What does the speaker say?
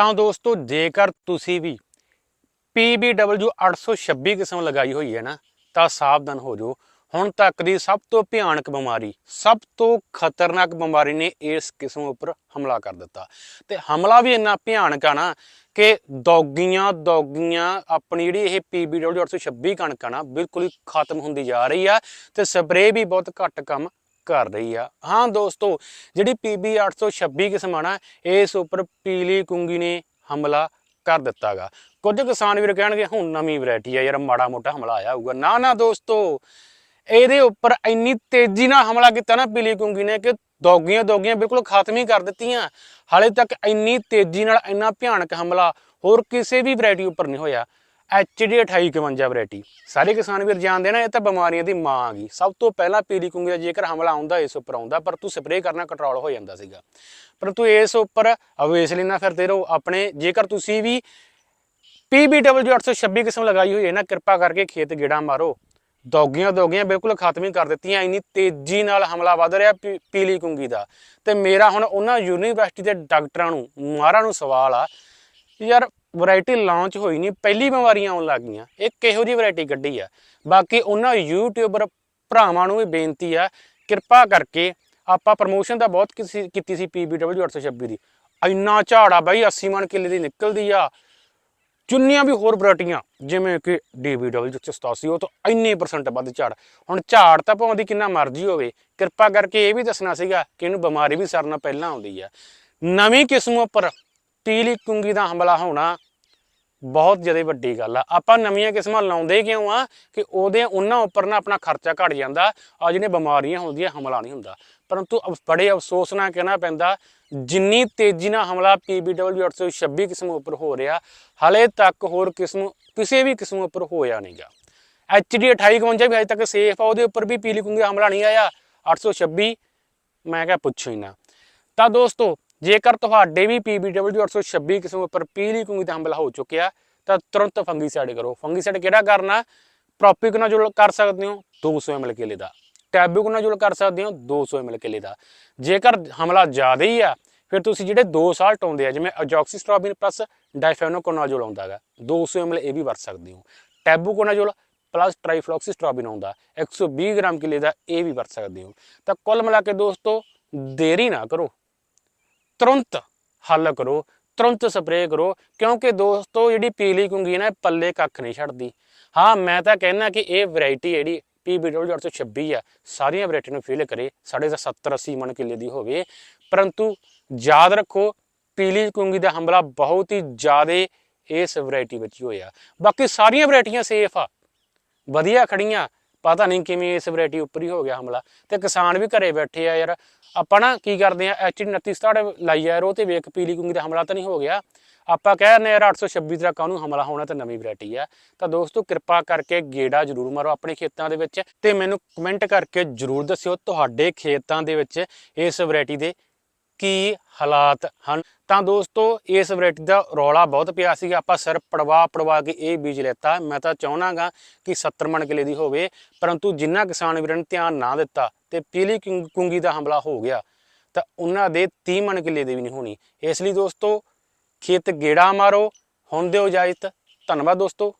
ਤਾਂ ਦੋਸਤੋ, ਜੇਕਰ ਤੁਸੀਂ ਵੀ PBW 826 ਕਿਸਮ ਲਗਾਈ ਹੋਈ ਹੈ ਨਾ, ਤਾਂ ਸਾਵਧਾਨ ਹੋ ਜਾਓ। ਹੁਣ ਤੱਕ ਦੀ ਸਭ ਤੋਂ ਭਿਆਨਕ ਬਿਮਾਰੀ, ਸਭ ਤੋਂ ਖਤਰਨਾਕ ਬਿਮਾਰੀ ਨੇ ਇਸ ਕਿਸਮ ਉੱਪਰ ਹਮਲਾ ਕਰ ਦਿੱਤਾ। ਤੇ ਹਮਲਾ ਵੀ ਇੰਨਾ ਭਿਆਨਕ ਆ ਨਾ ਕਿ ਦੌਗੀਆਂ ਦੌਗੀਆਂ ਆਪਣੀ ਜਿਹੜੀ ਇਹ PBW 826 ਕਣਕ ਆ ਨਾ, ਬਿਲਕੁਲ ਹੀ ਖਤਮ ਹੁੰਦੀ ਜਾ ਰਹੀ ਆ ਤੇ ਸਪਰੇਅ ਵੀ ਬਹੁਤ ਘੱਟ ਕੰਮ ਕਰ ਰਹੀ ਆ। ਹਾਂ ਦੋਸਤੋ, ਜਿਹੜੀ PB 826 ਕਿਸਮ ਆ ਇਸ ਉੱਪਰ ਪੀਲੀ ਕੁੰਗੀ ਨੇ ਹਮਲਾ ਕਰ ਦਿੱਤਾਗਾ। ਕੁਝ ਕਿਸਾਨ ਵੀਰ ਕਹਿਣਗੇ, ਹੁਣ ਨਵੀਂ ਵੈਰਾਈਟੀ ਆ ਯਾਰ, ਮਾੜਾ ਮੋਟਾ ਹਮਲਾ ਆਇਆ ਹੋਊਗਾ। ਨਾ ਨਾ ਦੋਸਤੋ, ਇਹਦੇ ਉੱਪਰ ਇੰਨੀ ਤੇਜ਼ੀ ਨਾਲ ਹਮਲਾ ਕੀਤਾ ਨਾ ਪੀਲੀ ਕੁੰਗੀ ਨੇ ਕਿ ਦੋਗੀਆਂ ਦੋਗੀਆਂ ਬਿਲਕੁਲ ਖਤਮ ਹੀ ਕਰ ਦਿੱਤੀਆਂ। ਹਾਲੇ ਤੱਕ ਇੰਨੀ ਤੇਜ਼ੀ ਨਾਲ ਇੰਨਾ ਭਿਆਨਕ ਹਮਲਾ ਹੋਰ ਕਿਸੇ ਵੀ ਵੈਰਾਈਟੀ ਉੱਪਰ ਨਹੀਂ ਹੋਇਆ। HD 2851 ਵੈਰਾਈਟੀ ਸਾਰੇ ਕਿਸਾਨ ਵੀਰ ਜਾਣਦੇ ਨਾ, ਇਹ ਤਾਂ ਬਿਮਾਰੀਆਂ ਦੀ ਮਾਂ ਆ ਗਈ। ਸਭ ਤੋਂ ਪਹਿਲਾਂ ਪੀਲੀ ਕੁੰਗੀ ਦਾ ਜੇਕਰ ਹਮਲਾ ਆਉਂਦਾ, ਇਸ ਉੱਪਰ ਆਉਂਦਾ, ਪਰ ਤੂੰ ਸਪਰੇਅ ਕਰਨਾ ਕੰਟਰੋਲ ਹੋ ਜਾਂਦਾ ਸੀਗਾ। ਪਰ ਤੂੰ ਇਸ ਉੱਪਰ ਅਵੇਸਲੀ ਨਾ ਫਿਰਦੇ ਰਹੋ ਆਪਣੇ, ਜੇਕਰ ਤੁਸੀਂ ਵੀ PBW 826 ਕਿਸਮ ਲਗਾਈ ਹੋਈ ਹੈ ਨਾ, ਕਿਰਪਾ ਕਰਕੇ ਖੇਤ ਗੇੜਾ ਮਾਰੋ। ਦੌਗੀਆਂ ਦੌਗੀਆਂ ਬਿਲਕੁਲ ਖਤਮ ਹੀ ਕਰ ਦਿੱਤੀਆਂ, ਇੰਨੀ ਤੇਜ਼ੀ ਨਾਲ ਹਮਲਾ ਵੱਧ ਰਿਹਾ ਪੀ- ਪੀਲੀ ਕੁੰਗੀ ਦਾ। ਤੇ ਮੇਰਾ ਹੁਣ ਉਹਨਾਂ ਯੂਨੀਵਰਸਿਟੀ ਦੇ ਡਾਕਟਰਾਂ ਨੂੰ ਮਾਰਾਂ ਨੂੰ ਸਵਾਲ ਆ, ਯਾਰ ਵੈਰਾਈਟੀ ਲਾਂਚ ਹੋਈ ਨਹੀਂ, ਪਹਿਲੀ ਬਿਮਾਰੀਆਂ ਆਉਣ ਲੱਗ ਗਈਆਂ। ਇਹ ਕਿਹੋ ਜੀ ਵੈਰਾਈਟੀ ਕੱਢੀ ਆ? ਬਾਕੀ ਉਹਨਾਂ ਯੂਟਿਊਬਰ ਭਰਾਵਾਂ ਨੂੰ ਵੀ ਬੇਨਤੀ ਆ, ਕਿਰਪਾ ਕਰਕੇ ਆਪਾਂ ਪ੍ਰਮੋਸ਼ਨ ਤਾਂ ਬਹੁਤ ਕੀਤੀ ਕੀਤੀ ਸੀ PBW 826 ਦੀ। ਇੰਨਾ ਝਾੜਾ ਬਾਈ 80 ਮਣ ਕਿੱਲੇ ਦੀ ਨਿਕਲਦੀ ਆ। ਚੁੰਨੀਆਂ ਵੀ ਹੋਰ ਵੈਰਾਈਟੀਆਂ ਜਿਵੇਂ ਕਿ DBW 187 ਉਹ ਤੋਂ ਇੰਨੇ ਪਰਸੈਂਟ ਵੱਧ ਝਾੜ। ਹੁਣ ਝਾੜ ਤਾਂ ਭਾਵੇਂ ਕਿੰਨਾ ਮਰਜ਼ੀ ਹੋਵੇ, ਕਿਰਪਾ ਕਰਕੇ ਇਹ ਵੀ ਦੱਸਣਾ ਸੀਗਾ ਕਿ ਇਹਨੂੰ ਬਿਮਾਰੀ ਵੀ ਸਰਨਾ ਪਹਿਲਾਂ ਆਉਂਦੀ ਆ। ਨਵੀਂ ਕਿਸਮ ਉੱਪਰ ਪੀਲੀ ਕੁੰਗੀ ਦਾ ਹਮਲਾ ਹੋਣਾ ਬਹੁਤ ਜ਼ਿਆਦਾ ਵੱਡੀ ਗੱਲ ਆ। ਆਪਾਂ ਨਵੀਆਂ ਕਿਸਮਾਂ ਲਾਉਂਦੇ ਕਿਉਂ ਆ ਕਿ ਉਹਦੇ ਉਹਨਾਂ ਉੱਪਰ ਨਾ ਆਪਣਾ ਖਰਚਾ ਘਟ ਜਾਂਦਾ ਆ ਜਿਹਨੇ ਬਿਮਾਰੀਆਂ ਹੁੰਦੀਆਂ, ਹਮਲਾ ਨਹੀਂ ਹੁੰਦਾ। ਪਰੰਤੂ ਅਫ- ਬੜੇ ਅਫਸੋਸ ਨਾਲ ਕਹਿਣਾ ਪੈਂਦਾ, ਜਿੰਨੀ ਤੇਜ਼ੀ ਨਾਲ ਹਮਲਾ PBW 826 ਕਿਸਮ ਉੱਪਰ ਹੋ ਰਿਹਾ, ਹਲੇ ਤੱਕ ਹੋਰ ਕਿਸਮ, ਕਿਸੇ ਵੀ ਕਿਸਮ ਉੱਪਰ ਹੋਇਆ ਨਹੀਂਗਾ HD 2851 ਵੀ ਹਜੇ ਤੱਕ ਸੇਫ ਆ, ਉਹਦੇ ਉੱਪਰ ਵੀ ਪੀਲੀ ਕੁੰਗੀ ਦਾ ਹਮਲਾ ਨਹੀਂ ਆਇਆ 826 ਮੈਂ ਕਿਹਾ ਪੁੱਛੋ ਹੀ ਨਾ। ਤਾਂ ਦੋਸਤੋ ਜੇਕਰ ਤੁਹਾਡੇ ਵੀ PBW 826 ਕਿਸਮ ਉੱਪਰ ਪੀਲੀ ਕੁੰਗੀ ਦਾ ਹਮਲਾ ਹੋ ਚੁੱਕਿਆ, ਤਾਂ ਤੁਰੰਤ ਫੰਗੀਸਾਈਡ ਕਰੋ। ਫੰਗੀਸਾਈਡ ਕਿਹੜਾ ਕਰਨਾ ਪ੍ਰੋਪਿਕਨਾਜੋਲ ਕਰ ਸਕਦੇ ਹੋ 200 ml ਕਿਲੇ ਦਾ। ਟੈਬੂਕਨਾਜੋਲ ਕਰ ਸਕਦੇ ਹੋ 200 ml ਕਿਲੇ ਦਾ। ਜੇਕਰ ਹਮਲਾ ਜ਼ਿਆਦਾ ਹੀ ਆ, ਫਿਰ ਤੁਸੀਂ ਜਿਹੜੇ ਦੋ ਸਾਲ ਟਾਉਂਦੇ ਆ, ਜਿਵੇਂ ਅਜੋਕਸੀਸਟ੍ਰੋਬਿਨ ਪਲੱਸ ਡਾਈਫੈਨੋਕੋਨਾਜੋਲ ਆਉਂਦਾ ਹੈਗਾ 200 ml ਇਹ ਵੀ ਵਰਤ ਸਕਦੇ ਹੋ। ਟੈਬੂਕੋਨਾਜੋਲ ਪਲੱਸ ਟ੍ਰਾਈਫਲੋਕਸੀਸਟ੍ਰੋਬਿਨ ਆਉਂਦਾ 120 ਗ੍ਰਾਮ ਕਿਲੇ ਦਾ ਇਹ ਵੀ ਵਰਤ ਸਕਦੇ ਹੋ। ਤਾਂ ਕੁੱਲ ਮਿਲਾ ਕੇ ਦੋਸਤੋ, ਦੇਰੀ ਨਾ ਕਰੋ। ਤੁਰੰਤ ਹੱਲ ਕਰੋ, ਤੁਰੰਤ ਸਪਰੇਅ ਕਰੋ, ਕਿਉਂਕਿ ਦੋਸਤੋ ਜਿਹੜੀ ਪੀਲੀ ਕੁੰਗੀ ਹੈ ਨਾ, ਇਹ ਪੱਲੇ ਕੱਖ ਨਹੀਂ ਛੱਡਦੀ। ਹਾਂ, ਮੈਂ ਤਾਂ ਕਹਿੰਦਾ ਕਿ ਇਹ ਵੈਰਾਈਟੀ ਜਿਹੜੀ PBW 826 ਆ, ਸਾਰੀਆਂ ਵੈਰਾਈਟੀ ਨੂੰ ਫੀਲ ਕਰੇ, ਸਾਡੇ ਦਾ 70 80 ਮਣ ਕਿੱਲੇ ਦੀ ਹੋਵੇ। ਪਰੰਤੂ ਯਾਦ ਰੱਖੋ, ਪੀਲੀ ਕੁੰਗੀ ਦਾ ਹਮਲਾ ਬਹੁਤ ਹੀ ਜ਼ਿਆਦਾ ਇਸ ਵੈਰਾਈਟੀ ਵਿੱਚ ਹੀ ਹੋਇਆ। ਬਾਕੀ ਸਾਰੀਆਂ ਵੈਰਾਈਟੀਆਂ ਸੇਫ ਆ। ਵਧੀਆ ਖੜੀਆਂ ਪਤਾ ਨਹੀਂ ਕਿਵੇਂ ਇਸ ਵੈਰਾਈਟੀ ਉੱਪਰ ਹੀ ਹੋ ਗਿਆ ਹਮਲਾ। ਤੇ ਕਿਸਾਨ ਵੀ ਘਰੇ ਬੈਠੇ ਆ ਯਾਰ। ਆਪਾਂ ਨਾ ਕੀ ਕਰਦੇ ਆ ਐਚਡੀ 2967 ਲਾਈ ਯਾਰ, ਉਹ ਤੇ ਵੇਖ ਪੀਲੀ ਕੁੰਗੀ ਦਾ ਹਮਲਾ ਤਾਂ ਨਹੀਂ ਹੋ ਗਿਆ। ਆਪਾਂ ਕਹਿ ਰਹੇ ਯਾਰ 826 ਦਾ ਕਾਹਨੂੰ ਹਮਲਾ ਹੋਣਾ ਤਾਂ ਨਵੀਂ ਵੈਰਾਈਟੀ ਆ। ਤਾਂ ਦੋਸਤੋ, ਕਿਰਪਾ ਕਰਕੇ ਗੇੜਾ ਜ਼ਰੂਰ ਮਾਰੋ ਆਪਣੇ ਖੇਤਾਂ ਦੇ ਵਿੱਚ। ਤੇ ਮੈਨੂੰ ਕਮੈਂਟ ਕਰਕੇ ਜ਼ਰੂਰ ਦੱਸਿਓ ਤੁਹਾਡੇ ਖੇਤਾਂ ਦੇ ਵਿੱਚ ਇਸ ਵੈਰਾਈਟੀ ਦੇ ਕੀ ਹਾਲਾਤ ਹਨ। ਤਾਂ ਦੋਸਤੋ, ਇਸ ਵੈਰਾਈਟੀ ਦਾ ਰੌਲਾ ਬਹੁਤ ਪਿਆ ਸੀਗਾ। ਆਪਾਂ ਸਿਰ ਪੜਵਾ ਪੜਵਾ ਕੇ ਇਹ ਬੀਜ ਲੈਤਾ। ਮੈਂ ਤਾਂ ਚਾਹਣਾਗਾ ਕਿ 70 ਮਣ ਕਿਲੇ ਦੀ ਹੋਵੇ, ਪਰੰਤੂ ਜਿੰਨਾ ਕਿਸਾਨ ਵੀਰਾਂ ਨੇ ਧਿਆਨ ਨਾ ਦਿੱਤਾ ਤੇ ਪੀਲੀ ਕੁੰਗ- ਕੁੰਗੀ ਦਾ ਹਮਲਾ ਹੋ ਗਿਆ, ਤਾਂ ਉਹਨਾਂ ਦੇ 30 ਮਣ ਕਿਲੇ ਦੀ ਵੀ ਨਹੀਂ ਹੋਣੀ। ਇਸ ਲਈ ਦੋਸਤੋ, ਖੇਤ ਗੇੜਾ ਮਾਰੋ, ਹੁਣ ਦਿਓ ਇਜਾਜ਼ਤ। ਧੰਨਵਾਦ ਦੋਸਤੋ।